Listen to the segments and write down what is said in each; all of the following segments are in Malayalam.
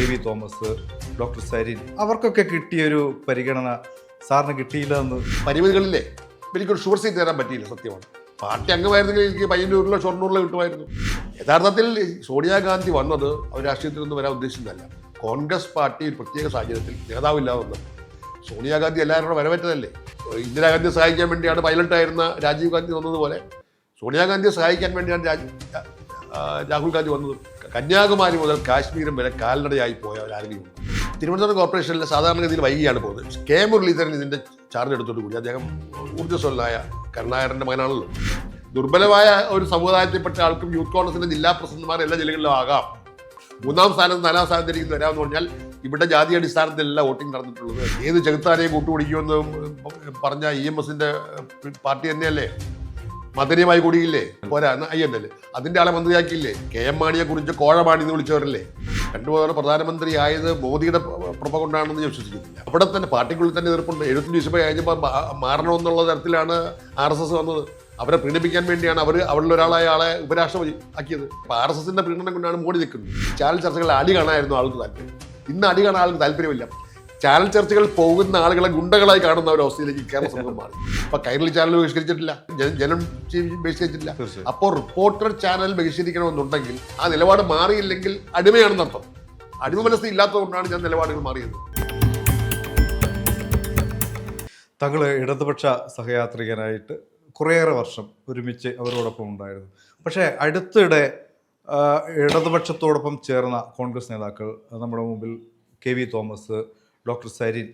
K V Thomas doctor Sarin അവർക്കൊക്കെ കിട്ടിയൊരു പരിഗണന സാറിന് കിട്ടിയില്ല എന്ന് പരിമിതികളില്ലേ? എനിക്കൊരു ഷുഗർ സീറ്റ് തരാൻ പറ്റിയില്ല സത്യമാണ്. പാർട്ടി അംഗമായിരുന്നെങ്കിൽ എനിക്ക് പയ്യന്നൂരിലോ ഷൊർണൂരിലോ കിട്ടുമായിരുന്നു. യഥാർത്ഥത്തിൽ സോണിയാഗാന്ധി വന്നത് അവർ രാഷ്ട്രീയത്തിൽ നിന്ന് വരാൻ ഉദ്ദേശിച്ചതല്ല. കോൺഗ്രസ് പാർട്ടി ഒരു പ്രത്യേക സാഹചര്യത്തിൽ നേതാവില്ലാതെ വന്നത്. സോണിയാഗാന്ധി എല്ലാവരും വരവേറ്റതല്ലേ? ഇന്ദിരാഗാന്ധിയെ സഹായിക്കാൻ വേണ്ടിയാണ് പൈലറ്റായിരുന്ന രാജീവ് ഗാന്ധി വന്നതുപോലെ സോണിയാഗാന്ധിയെ സഹായിക്കാൻ വേണ്ടിയാണ് രാജ് ആ, രാഹുൽ ഗാന്ധി വന്നത്. കന്യാകുമാരി മുതൽ കാശ്മീരും വരെ കാൽനടയായി പോയ ഉണ്ടോ? തിരുവനന്തപുരം കോർപ്പറേഷനിലെ സാധാരണഗതിയിൽ വൈകിയാണ് പോകുന്നത്. കെ മുരളീധരൻ ഇതിന്റെ ചാർജ് എടുത്തോട്ട് കൂടി അദ്ദേഹം ഊർജസ്വലനായ കരുണാകരന്റെ മകനാണല്ലോ. ദുർബലമായ ഒരു സമുദായത്തിൽപ്പെട്ട ആൾക്കും യൂത്ത് കോൺഗ്രസിന്റെ ജില്ലാ പ്രസിഡന്റുമാർ എല്ലാ ജില്ലകളിലും ആകാം. മൂന്നാം സ്ഥാനത്ത് നാലാം സ്ഥാനത്തിരിക്കുന്ന വരാമെന്ന് പറഞ്ഞാൽ ഇവിടെ ജാതി അടിസ്ഥാനത്തിലല്ല വോട്ടിംഗ് നടന്നിട്ടുള്ളത്. ഏത് ചെകുത്താരെയും കൂട്ടുപിടിക്കുമെന്ന് പറഞ്ഞ ഇ എം എസിന്റെ പാർട്ടി തന്നെയല്ലേ? മദനീയമായി കൂടിയില്ലേ? പോരാ അയ്യല്ലേ അതിന്റെ ആളെ മന്ത്രിയാക്കിയില്ലേ? കെ എം മാണിയെ കുറിച്ച് കോഴമാണി എന്ന് വിളിച്ചവരല്ലേ? രണ്ടു പേർ പ്രധാനമന്ത്രി ആയത് മോദിയുടെ പ്രഭ കൊണ്ടാണെന്ന് ഞാൻ വിശ്വസിക്കുന്നില്ല. അവിടെ തന്നെ പാർട്ടിക്കുള്ളിൽ തന്നെ എതിർപ്പുണ്ട്. എഴുപത്തി ദിവസം കഴിഞ്ഞപ്പോൾ മാറണമെന്നുള്ള തരത്തിലാണ് ആർ എസ് എസ് വന്നത്. അവരെ പ്രീണിപ്പിക്കാൻ വേണ്ടിയാണ് അവർ അവരിൽ ഒരാളായ ആളെ ഉപരാഷ്ട്രപതി ആക്കിയത്. അപ്പോൾ ആർ എസ് എസിന്റെ പ്രീണനം കൊണ്ടാണ് മോഡി നിൽക്കുന്നത്. ചാനൽ ചർച്ചകളിൽ അടി കാണായിരുന്നു ആൾക്ക് താല്പര്യം. ഇന്ന് അടി കാണാൻ ആൾക്ക് താല്പര്യമില്ല. ചാനൽ ചർച്ചകൾ പോകുന്ന ആളുകളെ ഗുണ്ടകളായി കാണുന്ന ഒരു അവസ്ഥയിലേക്ക് കേരള സമൂഹം മാറി. അപ്പൊ കൈരളി ചാനൽ ബഹിഷ്കരിച്ചിട്ടില്ല ജനം ബഹിഷ്കരിച്ചിട്ടില്ല. അപ്പോൾ റിപ്പോർട്ടർ ചാനൽ ബഹിഷ്കരിക്കണമെന്നുണ്ടെങ്കിൽ ആ നിലപാട് മാറിയില്ലെങ്കിൽ അടിമയാണെന്ന് അർത്ഥം. അടിമ മനസ്സ് ഇല്ലാത്തതുകൊണ്ടാണ് ഞാൻ നിലപാടുകൾ മാറിയത്. താങ്കൾ ഇടതുപക്ഷ സഹയാത്രികനായിട്ട് കുറേയേറെ വർഷം ഒരുമിച്ച് അവരോടൊപ്പം ഉണ്ടായിരുന്നു. പക്ഷേ അടുത്തിടെ ഇടതുപക്ഷത്തോടൊപ്പം ചേർന്ന കോൺഗ്രസ് നേതാക്കൾ നമ്മുടെ മുമ്പിൽ K V Thomas doctor Sarin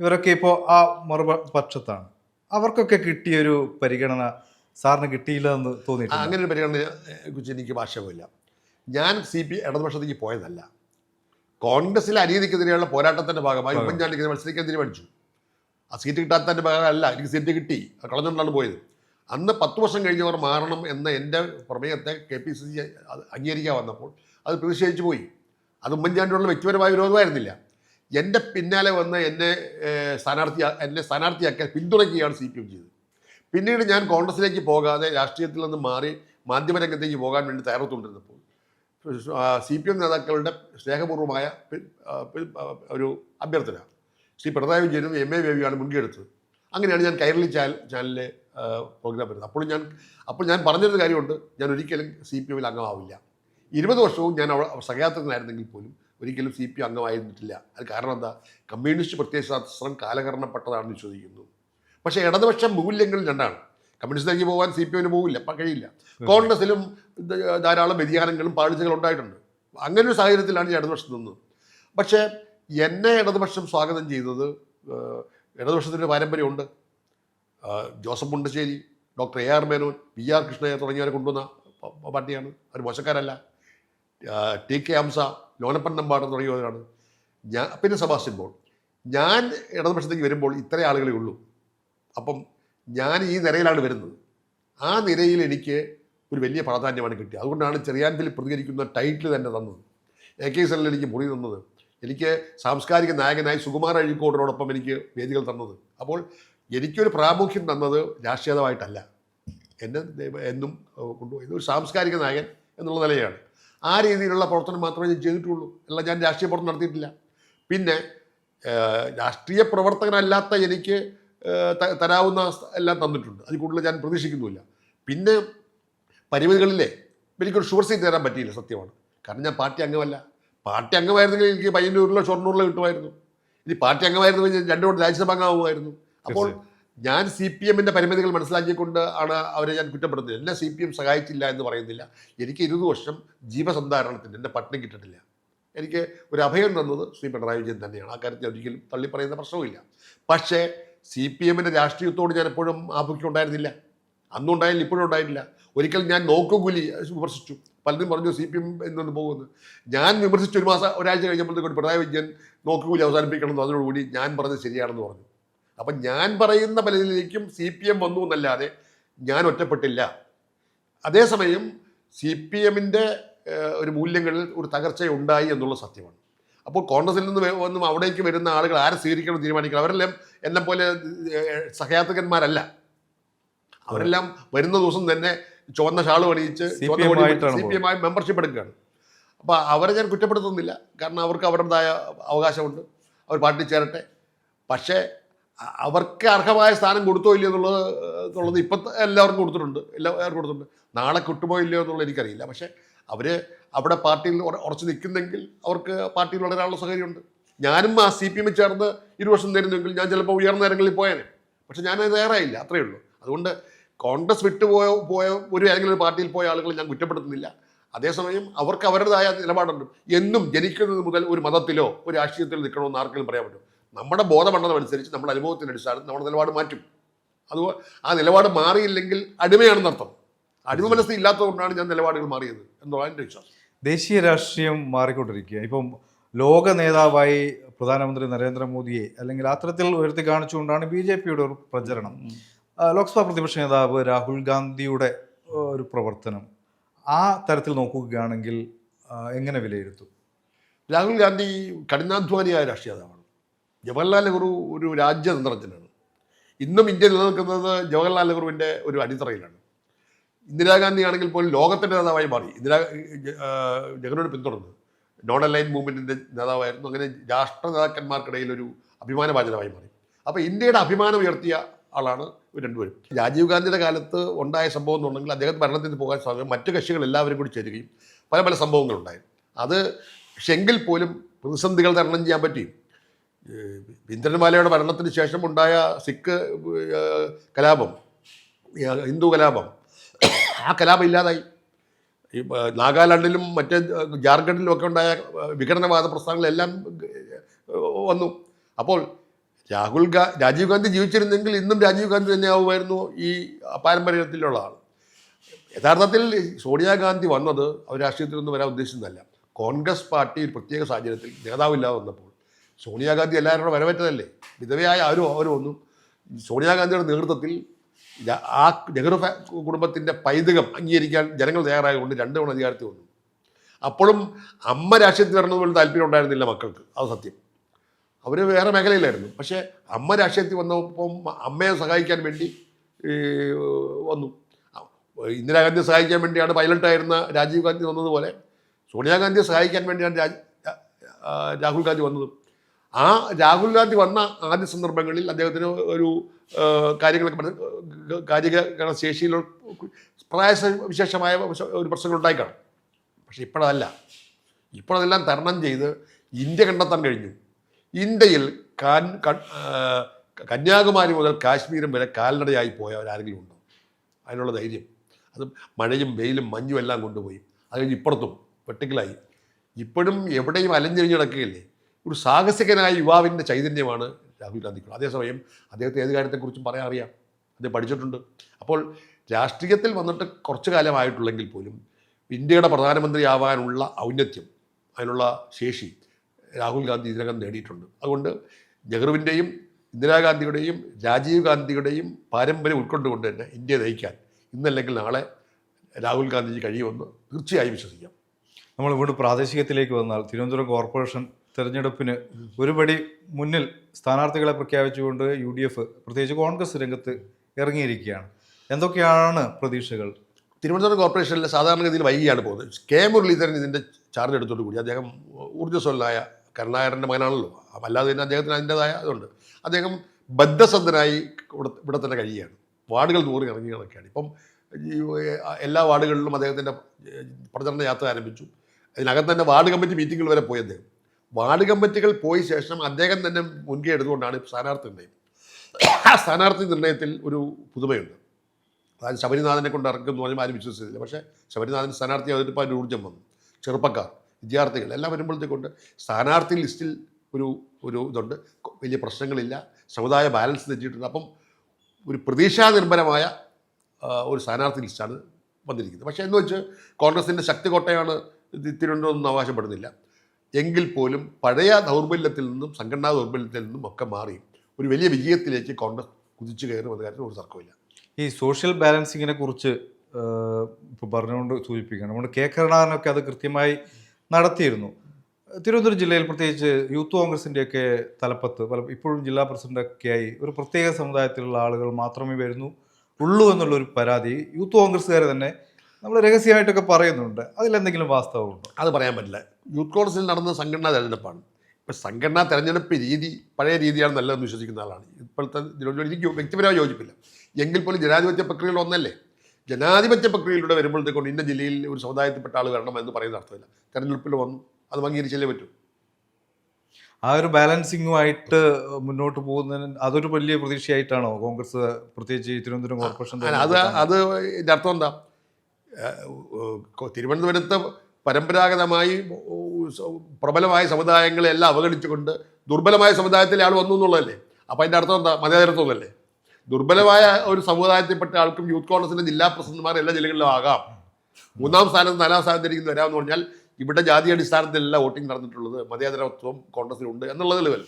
ഇവരൊക്കെ ഇപ്പോൾ ആ മറുപക്ഷത്താണ് അവർക്കൊക്കെ കിട്ടിയൊരു പരിഗണന സാറിന് കിട്ടിയില്ല എന്ന് തോന്നി തോന്നിയിട്ടുണ്ട് അങ്ങനെ ഒരു പരിഗണന കുറിച്ച് എനിക്ക് ഭാഷമില്ല ഞാൻ സി പി ഇടതുപക്ഷത്തേക്ക് പോയതല്ല. കോൺഗ്രസിലെ അനീതിക്കെതിരെയുള്ള പോരാട്ടത്തിന്റെ ഭാഗമായി ഉമ്മൻചാണ്ടിക്ക് മത്സരിക്കാൻ തീരുമാനിച്ചു. ആ സീറ്റ് കിട്ടാത്തതിന്റെ ഭാഗമല്ല എനിക്ക് സീറ്റ് കിട്ടി. കളഞ്ഞുകൊണ്ടാണ് പോയത്. അന്ന് പത്ത് വർഷം കഴിഞ്ഞവർ മാറണം എന്ന എന്റെ പ്രമേയത്തെ കെ പി സി സി അംഗീകരിക്കാൻ വന്നപ്പോൾ അത് പ്രതിഷേധിച്ചു പോയി. അത് ഉമ്മൻചാണ്ടിയോടുള്ള വ്യക്തിപരമായ വിരോധമായിരുന്നില്ല. എന്റെ പിന്നാലെ വന്ന് എന്നെ സ്ഥാനാർത്ഥി എന്നെ സ്ഥാനാർത്ഥിയാക്കാൻ പിന്തുണയ്ക്കുകയാണ് സി പി എം ചെയ്തത്. പിന്നീട് ഞാൻ കോൺഗ്രസിലേക്ക് പോകാതെ രാഷ്ട്രീയത്തിൽ നിന്ന് മാറി മാധ്യമരംഗത്തേക്ക് പോകാൻ വേണ്ടി തയ്യാറെടുത്തുകൊണ്ടിരുന്നപ്പോൾ സി പി എം നേതാക്കളുടെ ആ, ഒരു അഭ്യർത്ഥന. ശ്രീ പിണറായി വിജയനും എം എ ബേബിയാണ് മുൻകൈയെടുത്തത്. അങ്ങനെയാണ് ഞാൻ കൈരളി ചാനൽ ചാനലിലെ പ്രോഗ്രാം വരുന്നത്. അപ്പോൾ ഞാൻ അപ്പോൾ ഞാൻ പറഞ്ഞൊരു കാര്യമുണ്ട് ഞാൻ ഒരിക്കലും സി പി എമ്മിൽ അംഗമാവില്ല. ഇരുപത് വർഷവും ഞാൻ അവ സഹയാത്രനായിരുന്നെങ്കിൽ പോലും ഒരിക്കലും സി പി അംഗമായിരുന്നിട്ടില്ല. അത് കാരണം എന്താ? കമ്മ്യൂണിസ്റ്റ് പ്രത്യയശാസ്ത്രം കാലകരണപ്പെട്ടതാണെന്ന് ചോദിക്കുന്നു പക്ഷേ ഇടതുപക്ഷ മൂല്യങ്ങൾ രണ്ടാണ്. കമ്മ്യൂണിസ്റ്റിലേക്ക് പോകാൻ സി പി എമ്മിന് പോകില്ല അപ്പം കഴിയില്ല. കോൺഗ്രസിലും ധാരാളം വ്യതിയാനങ്ങളും പാളിച്ചകളും ഉണ്ടായിട്ടുണ്ട്. അങ്ങനെ ഒരു സാഹചര്യത്തിലാണ് ഞാൻ ഇടതുപക്ഷം നിന്നത്. പക്ഷേ എന്നെ ഇടതുപക്ഷം സ്വാഗതം ചെയ്തത് ഇടതുപക്ഷത്തിന്റെ പാരമ്പര്യമുണ്ട്. Joseph Mundassery doctor A R Menon V R കൃഷ്ണയെ തുടങ്ങിയവരെ കൊണ്ടുവന്ന പാർട്ടിയാണ്. അവർ മോശക്കാരല്ല. ടി കെ ഹംസ ലോനപ്പൻ നമ്പാടൻ തുടങ്ങിയവരാണ്. ഞാൻ പിന്നെ സെബാസ്റ്റ്യൻ പോൾ. ഞാൻ ഇടതുപക്ഷത്തേക്ക് വരുമ്പോൾ ഇത്രയും ആളുകളേ ഉള്ളൂ. അപ്പം ഞാൻ ഈ നിരയിലാണ് വരുന്നത്. ആ നിരയിൽ എനിക്ക് ഒരു വലിയ പ്രാധാന്യമാണ് കിട്ടിയത്. അതുകൊണ്ടാണ് ചെറിയാൻപിൽ പ്രതികരിക്കുന്ന ടൈറ്റിൽ തന്നെ തന്നത്. എ കെ സെല്ലിൽ എനിക്ക് മുറി തന്നത്. എനിക്ക് സാംസ്കാരിക നായകനായി സുകുമാർ അഴീക്കോടിനോടൊപ്പം എനിക്ക് വേദികൾ തന്നത്. അപ്പോൾ എനിക്കൊരു പ്രാമുഖ്യം തന്നത് രാഷ്ട്രീയതമായിട്ടല്ല. എന്നെ എന്നും കൊണ്ടുപോയി. ഒരു സാംസ്കാരിക നായകൻ എന്നുള്ള നിലയാണ്. ആ രീതിയിലുള്ള പ്രവർത്തനം മാത്രമേ ഞാൻ ചെയ്തിട്ടുള്ളൂ. അല്ല ഞാൻ രാഷ്ട്രീയ പ്രവർത്തനം നടത്തിയിട്ടില്ല. പിന്നെ രാഷ്ട്രീയ പ്രവർത്തകനല്ലാത്ത എനിക്ക് തരാവുന്ന എല്ലാം തന്നിട്ടുണ്ട്. അതിൽ കൂടുതൽ ഞാൻ പ്രതീക്ഷിക്കുന്നുമില്ല. പിന്നെ പരിമിതികളില്ലേ? എനിക്കൊരു ഷുഗർ സീറ്റ് തരാൻ പറ്റിയില്ല സത്യമാണ്. കാരണം ഞാൻ പാർട്ടി അംഗമല്ല. പാർട്ടി അംഗമായിരുന്നെങ്കിൽ എനിക്ക് പയ്യന്നൂരിലോ ഷൊർണൂരിലോ കിട്ടുമായിരുന്നു. ഇനി പാർട്ടി അംഗമായിരുന്നെങ്കിൽ ഞാൻ രണ്ടുകൊണ്ട് രാജ്യസഭ അംഗമാവുമായിരുന്നു അപ്പോൾ ഞാൻ സി പി എമ്മിന്റെ പരിമിതികൾ മനസ്സിലാക്കിക്കൊണ്ട് ആണ് അവരെ ഞാൻ കുറ്റപ്പെടുത്തുന്നത് എന്നെ സി പി എം സഹായിച്ചില്ല എന്ന് പറയുന്നില്ല. എനിക്ക് ഇരുപത് വർഷം ജീവസന്ധാരണത്തിന് എന്റെ പട്ടിണി കിട്ടിട്ടില്ല എനിക്ക് ഒരു അഭയം തന്നത് ശ്രീ പിണറായി വിജയൻ തന്നെയാണ്. ആ കാര്യത്തിൽ ഒരിക്കലും തള്ളി പറയുന്ന പ്രശ്നവുമില്ല. പക്ഷേ സി പി എമ്മിന്റെ രാഷ്ട്രീയത്തോട് ഞാൻ എപ്പോഴും ആഭിമുഖ്യം ഉണ്ടായിരുന്നില്ല. അന്നും ഉണ്ടായില്ല ഇപ്പോഴും ഉണ്ടായിട്ടില്ല. ഒരിക്കൽ ഞാൻ നോക്കുകൂലി വിമർശിച്ചു. പലരും പറഞ്ഞു സി പി എം എന്നൊന്ന് പോകുന്നു ഞാൻ വിമർശിച്ചു ഒരു മാസം ഒരാഴ്ച കഴിഞ്ഞപ്പോഴത്തേക്കും പിണറായി വിജയൻ നോക്കുകൂലി അവസാനിപ്പിക്കണമെന്ന് അതിനോടുകൂടി ഞാൻ പറഞ്ഞത് ശരിയാണെന്ന് പറഞ്ഞു. അപ്പം ഞാൻ പറയുന്ന പലതിലേക്കും സി പി എം വന്നു എന്നല്ലാതെ ഞാൻ ഒറ്റപ്പെട്ടില്ല. അതേസമയം സി പി എമ്മിന്റെ ഒരു മൂല്യങ്ങളിൽ ഒരു തകർച്ച ഉണ്ടായി എന്നുള്ള സത്യമാണ്. അപ്പോൾ കോൺഗ്രസിൽ നിന്ന് ഒന്നും അവിടേക്ക് വരുന്ന ആളുകൾ ആരെ സ്വീകരിക്കണം തീരുമാനിക്കണം? അവരെല്ലാം എന്നെ പോലെ സഹയാത്രികന്മാരല്ല. അവരെല്ലാം വരുന്ന ദിവസം തന്നെ ചുവന്ന ഷാൾ അണിയിച്ച് സി പി എം ആയി മെമ്പർഷിപ്പ് എടുക്കുകയാണ്. അപ്പോൾ അവരെ ഞാൻ കുറ്റപ്പെടുത്തുന്നില്ല. കാരണം അവർക്ക് അവരുടേതായ അവകാശമുണ്ട്. അവർ പാർട്ടി ചേരട്ടെ. പക്ഷേ അവർക്ക് അർഹമായ സ്ഥാനം കൊടുത്തോ ഇല്ലയോ എന്നുള്ളത് എന്നുള്ളത് ഇപ്പം എല്ലാവർക്കും കൊടുത്തിട്ടുണ്ട്. എല്ലാവർക്കും കൊടുത്തിട്ടുണ്ട്. നാളെ കിട്ടുമോ ഇല്ലയോ എന്നുള്ളത് എനിക്കറിയില്ല. പക്ഷേ അവർ അവിടെ പാർട്ടിയിൽ ഉറ- ഉറച്ചു നിൽക്കുന്നെങ്കിൽ അവർക്ക് പാർട്ടിയിൽ വളരാനുള്ള സൗകര്യമുണ്ട്. ഞാനും ആ സി പി എമ്മിൽ ചേർന്ന് ഇരു വർഷം തരുന്നെങ്കിൽ ഞാൻ ചിലപ്പോൾ ഉയർന്ന നേരങ്ങളിൽ പോയേനെ. പക്ഷെ ഞാൻ തയ്യാറായില്ല. അത്രയേ ഉള്ളൂ. അതുകൊണ്ട് കോൺഗ്രസ് വിട്ടുപോയ പോയ ഒരു ഏതെങ്കിലും ഒരു പാർട്ടിയിൽ പോയ ആളുകളെ ഞാൻ കുറ്റപ്പെടുത്തുന്നില്ല. അതേസമയം അവർക്ക് അവരുടേതായ നിലപാടുണ്ട്. എന്നും ജനിക്കുന്നത് മുതൽ ഒരു മതത്തിലോ ഒരു രാഷ്ട്രീയത്തിലോ നിൽക്കണമെന്ന് ആർക്കെങ്കിലും പറയാൻ പറ്റും നമ്മുടെ ബോധമണ്ഡലം അനുസരിച്ച് നമ്മുടെ അനുഭവത്തിന്റെ അടിസ്ഥാനത്തിൽ നമ്മുടെ നിലപാട് മാറ്റും. അത് ആ നിലപാട് മാറിയില്ലെങ്കിൽ അടിമയാണെന്ന് അർത്ഥം. അടിമ മനസ്സിൽ ഇല്ലാത്തതുകൊണ്ടാണ് ഞാൻ നിലപാടുകൾ മാറിയത് എന്നുള്ളതാണ് എന്റെ വിശ്വാസം. ദേശീയ രാഷ്ട്രീയം മാറിക്കൊണ്ടിരിക്കുക. ഇപ്പം ലോക നേതാവായി പ്രധാനമന്ത്രി നരേന്ദ്രമോദിയെ അല്ലെങ്കിൽ അത്തരത്തിൽ ഉയർത്തി കാണിച്ചുകൊണ്ടാണ് ബി ജെ പിയുടെ ഒരു പ്രചരണം. ലോക്സഭാ പ്രതിപക്ഷ നേതാവ് രാഹുൽ ഗാന്ധിയുടെ ഒരു പ്രവർത്തനം. ആ തരത്തിൽ നോക്കുകയാണെങ്കിൽ എങ്ങനെ വിലയിരുത്തും? രാഹുൽ ഗാന്ധി കഠിനാധ്വാനിയായ രാഷ്ട്രീയ നേതാവാണ്. ജവഹർലാൽ നെഹ്റു ഒരു രാജ്യതന്ത്രജ്ഞനാണ് ഇന്നും ഇന്ത്യ നിലനിൽക്കുന്നത് ജവഹർലാൽ നെഹ്റുവിന്റെ ഒരു അടിത്തറയിലാണ്. ഇന്ദിരാഗാന്ധി ആണെങ്കിൽ പോലും ലോകത്തിന്റെ നേതാവായി മാറി. ഇന്ദിരാ നെഹ്റുവിനെ പിന്തുടർന്ന്. നോൺ അലൈൻ മൂവ്മെന്റിന്റെ നേതാവായിരുന്നു. അങ്ങനെ രാഷ്ട്ര നേതാക്കന്മാർക്കിടയിൽ ഒരു അഭിമാനഭാചനമായി മാറി. അപ്പോൾ ഇന്ത്യയുടെ അഭിമാനം ഉയർത്തിയ ആളാണ് രണ്ടുപേരും. രാജീവ് ഗാന്ധിയുടെ കാലത്ത് ഉണ്ടായ സംഭവം എന്നുണ്ടെങ്കിൽ അദ്ദേഹത്തിന് ഭരണത്തിൽ പോകാൻ സാധ്യത മറ്റു കക്ഷികൾ എല്ലാവരും കൂടി ചേരുകയും പല പല സംഭവങ്ങളുണ്ടായി. അത് പക്ഷെ എങ്കിൽ പോലും പ്രതിസന്ധികൾ തരണം ചെയ്യാൻ പറ്റി ഏഹ് ഇന്ദ്രൻമാലയുടെ ഭരണത്തിന് ശേഷം ഉണ്ടായ സിഖ് കലാപം ഹിന്ദു കലാപം. ആ കലാപം ഇല്ലാതായി. ഈ നാഗാലാൻഡിലും മറ്റ് ജാർഖണ്ഡിലും ഒക്കെ ഉണ്ടായ വിഘടനവാദ പ്രസ്ഥാനങ്ങളെല്ലാം വന്നു. അപ്പോൾ രാഹുൽ ഗാ രാജീവ് ഗാന്ധി ജീവിച്ചിരുന്നെങ്കിൽ ഇന്നും രാജീവ് ഗാന്ധി തന്നെയാവുമായിരുന്നു ഈ പാരമ്പര്യത്തിലുള്ള ആൾ യഥാർത്ഥത്തിൽ സോണിയാഗാന്ധി വന്നത് അവർ രാഷ്ട്രീയത്തിൽ നിന്ന് വരാൻ ഉദ്ദേശിച്ചതല്ല. കോൺഗ്രസ് പാർട്ടി ഒരു പ്രത്യേക സാഹചര്യത്തിൽ നേതാവില്ലാതെ വന്നപ്പോൾ. സോണിയാഗാന്ധി എല്ലാവരോടും വരവേറ്റതല്ലേ? വിധവയായ ആരും അവരും ഒന്നും. സോണിയാഗാന്ധിയുടെ നേതൃത്വത്തിൽ ആ നെഹ്റു കുടുംബത്തിന്റെ പൈതൃകം അംഗീകരിക്കാൻ ജനങ്ങൾ തയ്യാറായതുകൊണ്ട് രണ്ട് തവണ അധികാരത്തിൽ വന്നു. അപ്പോഴും അമ്മ രാഷ്ട്രീയത്തിൽ വരണമെന്ന് പോലും താല്പര്യം ഉണ്ടായിരുന്നില്ല മക്കൾക്ക്. അത് സത്യം. അവർ വേറെ മേഖലയിലായിരുന്നു. പക്ഷേ അമ്മ രാഷ്ട്രീയത്തിൽ വന്നപ്പം അമ്മയെ സഹായിക്കാൻ വേണ്ടി വന്നു. ഇന്ദിരാഗാന്ധിയെ സഹായിക്കാൻ വേണ്ടിയാണ് പൈലറ്റായിരുന്ന രാജീവ് ഗാന്ധി വന്നതുപോലെ സോണിയാഗാന്ധിയെ സഹായിക്കാൻ വേണ്ടിയാണ് രാഹുൽ ഗാന്ധി വന്നത്. ആ രാഹുൽ ഗാന്ധി വന്ന ആദ്യ സന്ദർഭങ്ങളിൽ അദ്ദേഹത്തിന് ഒരു കാര്യങ്ങളൊക്കെ കാര്യകരണ ശേഷിയിൽ പ്രായസ വിശേഷമായ ഒരു പ്രശ്നങ്ങൾ ഉണ്ടായിക്കാണും പക്ഷെ ഇപ്പോഴതല്ല. ഇപ്പോഴതെല്ലാം തരണം ചെയ്ത് ഇന്ത്യ കണ്ടെത്താൻ കഴിഞ്ഞു. ഇന്ത്യയിൽ കാൻ കന്യാകുമാരി മുതൽ കാശ്മീരും വരെ കാൽനടയായി പോയവരാരെങ്കിലും ഉണ്ടോ? അതിനുള്ള ധൈര്യം. അത് മഴയും വെയിലും മഞ്ഞും എല്ലാം കൊണ്ടുപോയി. അത് കഴിഞ്ഞ് ഇപ്പുറത്തും വെട്ടിക്കലായി ഇപ്പോഴും എവിടെയും അലഞ്ഞിരിഞ്ഞ് നടക്കുകയല്ലേ ഒരു സാഹസികനായ യുവാവിന്റെ ചൈതന്യമാണ് രാഹുൽ ഗാന്ധിക്കുള്ളത് അതേസമയം അദ്ദേഹത്തെ ഏത് കാര്യത്തെക്കുറിച്ചും പറയാൻ അറിയാം. അദ്ദേഹം പഠിച്ചിട്ടുണ്ട്. അപ്പോൾ രാഷ്ട്രീയത്തിൽ വന്നിട്ട് കുറച്ചു കാലമായിട്ടുള്ളെങ്കിൽ പോലും ഇന്ത്യയുടെ പ്രധാനമന്ത്രിയാവാനുള്ള ഔന്നത്യം അതിനുള്ള ശേഷി രാഹുൽ ഗാന്ധി ഇതിനകം നേടിയിട്ടുണ്ട്. അതുകൊണ്ട് നെഹ്റുവിന്റെയും ഇന്ദിരാഗാന്ധിയുടെയും രാജീവ് ഗാന്ധിയുടെയും പാരമ്പര്യം ഉൾക്കൊണ്ടുകൊണ്ട് തന്നെ ഇന്ത്യ നയിക്കാൻ ഇന്നല്ലെങ്കിൽ നാളെ രാഹുൽ ഗാന്ധിജി കഴിയുമെന്ന് തീർച്ചയായും വിശ്വസിക്കാം. നമ്മൾ വീണ്ടും പ്രാദേശികത്തിലേക്ക് വന്നാൽ തിരുവനന്തപുരം കോർപ്പറേഷൻ തെരഞ്ഞെടുപ്പിന് ഒരുപടി മുന്നിൽ സ്ഥാനാർത്ഥികളെ പ്രഖ്യാപിച്ചുകൊണ്ട് യു ഡി എഫ് പ്രത്യേകിച്ച് കോൺഗ്രസ് രംഗത്ത് ഇറങ്ങിയിരിക്കുകയാണ്. എന്തൊക്കെയാണ് പ്രതീക്ഷകൾ? തിരുവനന്തപുരം കോർപ്പറേഷനിൽ സാധാരണഗതിയിൽ വൈകിയാണ് പോകുന്നത്. കെ മുരളീധരൻ ഇതിന്റെ ചാർജ് എടുത്തോട് കൂടി. അദ്ദേഹം ഊർജസ്വലനായ കരുണാകരന്റെ മകനാണല്ലോ. അല്ലാതെ തന്നെ അദ്ദേഹത്തിന് അതിന്റെതായ അതുണ്ട് അദ്ദേഹം ബദ്ധസന്ധനായി ഇവിടെ ഇവിടെ തന്നെ കഴിയുകയാണ്. വാർഡുകൾ തോറി ഇറങ്ങി നടക്കുകയാണ് ഇപ്പം എല്ലാ വാർഡുകളിലും അദ്ദേഹത്തിന്റെ പ്രചരണ യാത്ര ആരംഭിച്ചു. അതിനകത്ത് തന്നെ വാർഡ് കമ്മിറ്റി മീറ്റിങ്ങുകൾ വരെ പോയി അദ്ദേഹം. വാർഡ് കമ്മിറ്റികൾ പോയ ശേഷം അദ്ദേഹം തന്നെ മുൻകൈ എടുത്തുകൊണ്ടാണ് സ്ഥാനാർത്ഥി നിർണയം ആ സ്ഥാനാർത്ഥി നിർണയത്തിൽ ഒരു പുതുമയുണ്ട്. അതായത് ശബരിനാഥനെ കൊണ്ട് ഇറക്കും എന്ന് പറഞ്ഞാൽ ആരും വിശ്വസിച്ചില്ല. പക്ഷേ ശബരിനാഥൻ സ്ഥാനാർത്ഥി അവതരിപ്പോൾ ഒരു ഊർജം വന്നു. ചെറുപ്പക്കാർ വിദ്യാർത്ഥികൾ എല്ലാം വരുമ്പോഴത്തേക്കൊണ്ട് സ്ഥാനാർത്ഥി ലിസ്റ്റിൽ ഒരു ഒരു ഇതുണ്ട്. വലിയ പ്രശ്നങ്ങളില്ല. സമുദായ ബാലൻസ് തെറ്റിയിട്ടുണ്ട്. അപ്പം ഒരു പ്രതീക്ഷാനിർഭരമായ നിർഭരമായ ഒരു സ്ഥാനാർത്ഥി ലിസ്റ്റാണ് വന്നിരിക്കുന്നത്. പക്ഷേ എന്ന് വെച്ച് കോൺഗ്രസിന്റെ ശക്തി കോട്ടയാണ് തിരുവനന്തപുരം ഒന്നും അവകാശപ്പെടുന്നില്ല. എങ്കിൽ പോലും പഴയ ദൗർബല്യത്തിൽ നിന്നും സംഘടനാ ദൗർബല്യത്തിൽ നിന്നും ഒക്കെ മാറി ഒരു വലിയ വിജയത്തിലേക്ക് കോൺഗ്രസ് കുതിച്ചു കയറും അത് കാര്യത്തിൽ ഒരു തർക്കമില്ല ഈ സോഷ്യൽ ബാലൻസിങ്ങിനെ കുറിച്ച് ഇപ്പോൾ പറഞ്ഞുകൊണ്ട് സൂചിപ്പിക്കുകയാണ്. നമ്മുടെ കെ കരുണാകരനൊക്കെ അത് കൃത്യമായി നടത്തിയിരുന്നു. തിരുവനന്തപുരം ജില്ലയിൽ പ്രത്യേകിച്ച് യൂത്ത് കോൺഗ്രസിന്റെയൊക്കെ തലപ്പത്ത് പല ഇപ്പോഴും ജില്ലാ പ്രസിഡന്റൊക്കെയായി ഒരു പ്രത്യേക സമുദായത്തിലുള്ള ആളുകൾ മാത്രമേ വരുന്നു ഉള്ളൂ എന്നുള്ളൊരു പരാതി യൂത്ത് കോൺഗ്രസ്സുകാർ തന്നെ നമ്മൾ രഹസ്യമായിട്ടൊക്കെ പറയുന്നുണ്ട്. അതിലെന്തെങ്കിലും വാസ്തവമുണ്ടോ? അത് പറയാൻ പറ്റില്ല. യൂത്ത് കോൺഗ്രസിൽ നടന്ന സംഘടനാ തെരഞ്ഞെടുപ്പാണ്. ഇപ്പം സംഘടനാ തെരഞ്ഞെടുപ്പ് രീതി പഴയ രീതിയാണ് നല്ലതെന്ന് വിശ്വസിക്കുന്ന ആളാണ്. ഇപ്പോഴത്തെ എനിക്ക് വ്യക്തിപരമായി യോജിപ്പില്ല. എങ്കിൽ പോലും ജനാധിപത്യ പ്രക്രിയകൾ ഒന്നല്ലേ? ജനാധിപത്യ പ്രക്രിയയിലൂടെ വരുമ്പോഴത്തേക്കൊണ്ട് ഇന്ന ജില്ലയിൽ ഒരു സമുദായത്തിൽപ്പെട്ട ആൾ വരണം എന്ന് പറയുന്ന അർത്ഥമില്ല. തെരഞ്ഞെടുപ്പിൽ വന്നു അത് അംഗീകരിച്ചല്ലേ പറ്റൂ? ആ ഒരു ബാലൻസിങ്ങുമായിട്ട് മുന്നോട്ട് പോകുന്നതിന് അതൊരു വലിയ പ്രതീക്ഷയായിട്ടാണോ കോൺഗ്രസ് പ്രത്യേകിച്ച് തിരുവനന്തപുരം കോർപ്പറേഷൻ അത് അത് ഇതിന്റെ അർത്ഥം എന്താ? തിരുവനന്തപുരത്ത് പരമ്പരാഗതമായി പ്രബലമായ സമുദായങ്ങളെ എല്ലാം അവഗണിച്ചുകൊണ്ട് ദുർബലമായ സമുദായത്തിലെ ആൾ വന്നു എന്നുള്ളതല്ലേ? അപ്പം അതിന്റെ അർത്ഥം എന്താ? മതേതരത്വമല്ലേ ദുർബലമായ ഒരു സമുദായത്തിൽപ്പെട്ട ആൾക്കും യൂത്ത് കോൺഗ്രസിന്റെ ജില്ലാ പ്രസിഡന്റുമാർ എല്ലാ ജില്ലകളിലും ആകാം. മൂന്നാം സ്ഥാനത്ത് നാലാം സ്ഥാനത്തിരിക്കുന്ന വരാമെന്ന് പറഞ്ഞാൽ ഇവിടെ ജാതി അടിസ്ഥാനത്തിലല്ല വോട്ടിംഗ് നടന്നിട്ടുള്ളത്. മതേതരത്വം കോൺഗ്രസിലുണ്ട് എന്നുള്ളതിൽ ലെവൽ.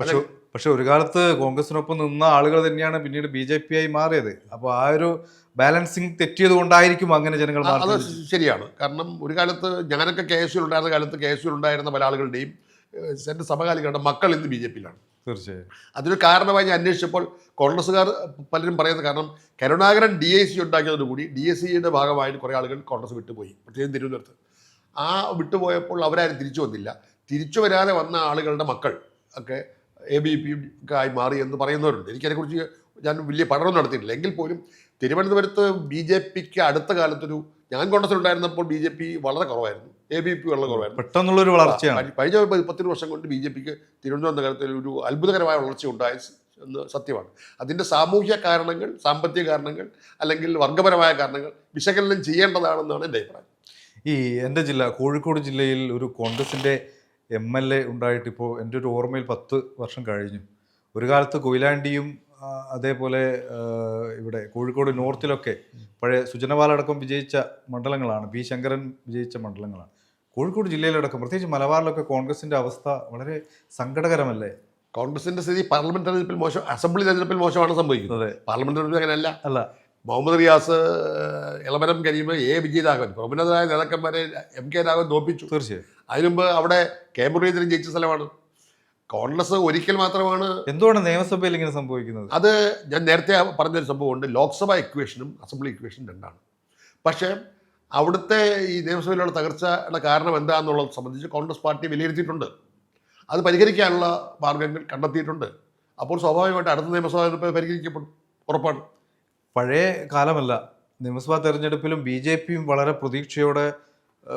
പക്ഷേ പക്ഷെ ഒരു കാലത്ത് കോൺഗ്രസിനൊപ്പം നിന്ന ആളുകൾ തന്നെയാണ് പിന്നീട് ബി ജെ പി ആയി മാറിയത്. അപ്പോൾ ആ ഒരു ബാലൻസിങ് തെറ്റിയത് കൊണ്ടായിരിക്കും അങ്ങനെ ജനങ്ങൾ അത് ശരിയാണ്. കാരണം ഒരു കാലത്ത് ഞാനൊക്കെ കെ എസ് യു ഉണ്ടായിരുന്ന കാലത്ത് കെ എസ് യു ഉണ്ടായിരുന്ന പല ആളുകളുടെയും എന്റെ സമകാലികളുടെ മക്കൾ ഇന്ന് ബി ജെ പിയിലാണ്. തീർച്ചയായും. അതൊരു കാരണമായി ഞാൻ അന്വേഷിച്ചപ്പോൾ കോൺഗ്രസ്സുകാർ പലരും പറയുന്നത് കാരണം കരുണാകരൻ ഡി ഐ സി ഉണ്ടാക്കിയതോടുകൂടി ഡി എസ് സിയുടെ ഭാഗമായിട്ട് കുറേ ആളുകൾ കോൺഗ്രസ് വിട്ടുപോയി പ്രത്യേകം തിരുവനന്തപുരത്ത്. ആ വിട്ടുപോയപ്പോൾ അവരാരും തിരിച്ചു വന്നില്ല. തിരിച്ചു വരാതെ വന്ന ആളുകളുടെ മക്കൾ ഒക്കെ എ ബി പി ആയി മാറി എന്ന് പറയുന്നവരുണ്ട്. എനിക്കതിനെക്കുറിച്ച് ഞാൻ വലിയ പഠനം നടത്തിയിട്ടില്ല. എങ്കിൽ പോലും തിരുവനന്തപുരത്ത് ബി ജെ പിക്ക് അടുത്ത കാലത്തൊരു ഞാൻ കോൺഗ്രസിലുണ്ടായിരുന്നപ്പോൾ ബി ജെ പി വളരെ കുറവായിരുന്നു. എ ബി പി വളരെ കുറവായിരുന്നു. പെട്ടെന്നുള്ളൊരു വളർച്ചയാണ്. കഴിഞ്ഞ- പത്തിന് വർഷം കൊണ്ട് ബി ജെ പിക്ക് തിരുവനന്തപുരം നഗരത്തിൽ ഒരു അത്ഭുതകരമായ വളർച്ച ഉണ്ടായ എന്ന് സത്യമാണ്. അതിന്റെ സാമൂഹ്യ കാരണങ്ങൾ സാമ്പത്തിക കാരണങ്ങൾ അല്ലെങ്കിൽ വർഗപരമായ കാരണങ്ങൾ വിശകലനം ചെയ്യേണ്ടതാണെന്നാണ് എന്റെ അഭിപ്രായം. ഈ എന്റെ ജില്ല കോഴിക്കോട് ജില്ലയിൽ ഒരു കോൺഗ്രസിന്റെ എം എൽ എ ഉണ്ടായിട്ട് ഇപ്പോൾ എന്റെ ഒരു ഓർമ്മയിൽ പത്ത് വർഷം കഴിഞ്ഞു. ഒരു കാലത്ത് കൊയിലാണ്ടിയും അതേപോലെ ഇവിടെ കോഴിക്കോട് നോർത്തിലൊക്കെ പഴയ സുജനപാലടക്കം വിജയിച്ച മണ്ഡലങ്ങളാണ്. പി ശങ്കരൻ വിജയിച്ച മണ്ഡലങ്ങളാണ്. കോഴിക്കോട് ജില്ലയിലടക്കം പ്രത്യേകിച്ച് മലബാറിലൊക്കെ കോൺഗ്രസിന്റെ അവസ്ഥ വളരെ സങ്കടകരമല്ലേ? കോൺഗ്രസിന്റെ സ്ഥിതി പാർലമെന്റ് തെരഞ്ഞെടുപ്പിൽ മോശം അസംബ്ലി തെരഞ്ഞെടുപ്പിൽ മോശമാണ് സംഭവിക്കുന്നത്. പാർലമെന്റ് തെരഞ്ഞെടുപ്പിൽ അങ്ങനെയല്ല. അല്ല. മുഹമ്മദ് റിയാസ് ഇളമരം കരീം എ. വിജയരാഘവൻ പ്രമുഖരായ നേതാക്കന്മാരെ എം. കെ. രാഘവൻ തോപ്പിച്ചു തീർച്ചയായും. അതിനുമുമ്പ് അവിടെ കെ. മുരളീധരൻ ജയിച്ച സ്ഥലമാണ്. കോൺഗ്രസ് ഒരിക്കൽ മാത്രമാണ് എന്തുകൊണ്ട് നിയമസഭയിൽ ഇങ്ങനെ സംഭവിക്കുന്നത്? അത് ഞാൻ നേരത്തെ പറഞ്ഞൊരു സംഭവമുണ്ട്. ലോക്സഭ ഇക്വേഷനും അസംബ്ലി ഇക്വേഷനും രണ്ടാണ്. പക്ഷേ അവിടുത്തെ ഈ നിയമസഭയിലുള്ള തകർച്ചയുടെ കാരണം എന്താണെന്നുള്ളത് സംബന്ധിച്ച് കോൺഗ്രസ് പാർട്ടി വിലയിരുത്തിയിട്ടുണ്ട്. അത് പരിഹരിക്കാനുള്ള മാർഗങ്ങൾ കണ്ടെത്തിയിട്ടുണ്ട്. അപ്പോൾ സ്വാഭാവികമായിട്ട് അടുത്ത നിയമസഭ തെരഞ്ഞെടുപ്പ് പരിഹരിക്കപ്പെടും. ഉറപ്പാണ്. പഴയ കാലമല്ല. നിയമസഭാ തെരഞ്ഞെടുപ്പിലും ബി ജെ പിയും വളരെ പ്രതീക്ഷയോടെ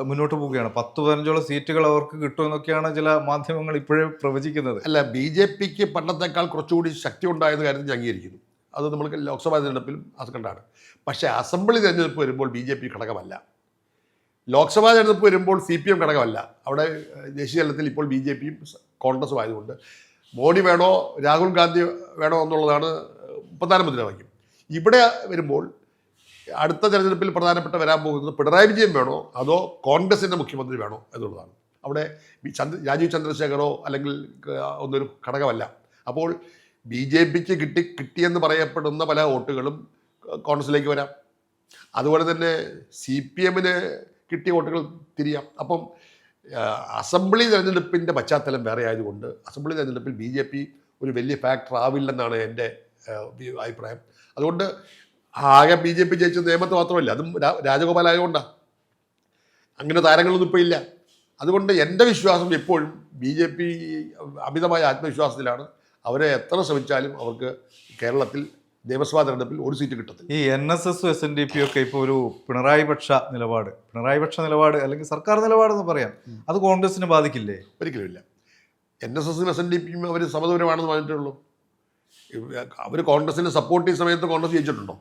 മുന്നോട്ട് പോവുകയാണ്. പത്ത് പതിനഞ്ചോളം സീറ്റുകൾ അവർക്ക് കിട്ടുമെന്നൊക്കെയാണ് ചില മാധ്യമങ്ങൾ ഇപ്പോഴേ പ്രവചിക്കുന്നത്. അല്ല ബി ജെ പിക്ക് പണ്ടത്തേക്കാൾ കുറച്ചുകൂടി ശക്തി ഉണ്ടായെന്ന കാര്യത്തിൽ അംഗീകരിക്കുന്നു. അത് നമ്മൾക്ക് ലോക്സഭാ തിരഞ്ഞെടുപ്പിലും അത് പക്ഷേ അസംബ്ലി തിരഞ്ഞെടുപ്പ് വരുമ്പോൾ ബി ജെ പി ഘടകമല്ല. ലോക്സഭാ തിരഞ്ഞെടുപ്പ് വരുമ്പോൾ സി പി എം ഘടകമല്ല. അവിടെ ദേശീയ തലത്തിൽ ഇപ്പോൾ ബി ജെ പിയും കോൺഗ്രസും ആയതുകൊണ്ട് മോഡി വേണോ രാഹുൽ ഗാന്ധി വേണോ എന്നുള്ളതാണ് പ്രധാനമന്ത്രിയുടെ വാക്യം. ഇവിടെ വരുമ്പോൾ അടുത്ത തെരഞ്ഞെടുപ്പിൽ പ്രധാനപ്പെട്ട വരാൻ പോകുന്നത് പിണറായി വിജയൻ വേണോ? അതോ കോൺഗ്രസിന്റെ മുഖ്യമന്ത്രി വേണോ എന്നുള്ളതാണ്. അവിടെ ചന്ദ്ര രാജീവ് ചന്ദ്രശേഖറോ അല്ലെങ്കിൽ ഒന്നൊരു ഘടകമല്ല. അപ്പോൾ ബി ജെ പിക്ക് കിട്ടി കിട്ടിയെന്ന് പറയപ്പെടുന്ന പല വോട്ടുകളും കോൺഗ്രസിലേക്ക് വരാം. അതുപോലെ തന്നെ സി പി എമ്മിന് കിട്ടിയ വോട്ടുകൾ തിരിയാം. അപ്പം അസംബ്ലി തെരഞ്ഞെടുപ്പിന്റെ പശ്ചാത്തലം വേറെ ആയതുകൊണ്ട് അസംബ്ലി തെരഞ്ഞെടുപ്പിൽ ബി ജെ പി ഒരു വലിയ ഫാക്ടർ ആവില്ലെന്നാണ് എന്റെ അഭിപ്രായം. അതുകൊണ്ട് ആകെ ബി ജെ പി ജയിച്ച നിയമത്ത് മാത്രമല്ല. അതും രാജഗോപാൽ ആയതുകൊണ്ടാണ് അങ്ങനെ താരങ്ങളൊന്നും ഇപ്പോൾ ഇല്ല. അതുകൊണ്ട് എന്റെ വിശ്വാസം എപ്പോഴും ബി ജെ പി അമിതമായ ആത്മവിശ്വാസത്തിലാണ്. അവരെ എത്ര ശ്രമിച്ചാലും അവർക്ക് കേരളത്തിൽ നിയമസഭാ തെരഞ്ഞെടുപ്പിൽ ഒരു സീറ്റ് കിട്ടത്തില്ല. ഈ N S S S N D P ഒക്കെ ഇപ്പോൾ ഒരു പിണറായി പക്ഷ നിലപാട്. പിണറായി പക്ഷ നിലപാട് അല്ലെങ്കിൽ സർക്കാർ നിലപാടെന്ന് പറയാം. അത് കോൺഗ്രസിനെ ബാധിക്കില്ലേ? ഒരിക്കലുമില്ല എൻ എസ് എസും എസ് എൻ ഡി പിയും അവർ സമദൂരമാണെന്ന് പറഞ്ഞിട്ടുള്ളൂ അവർ കോൺഗ്രസിനെ സപ്പോർട്ട് ചെയ്യുന്ന സമയത്ത് Congress ജയിച്ചിട്ടുണ്ടോ?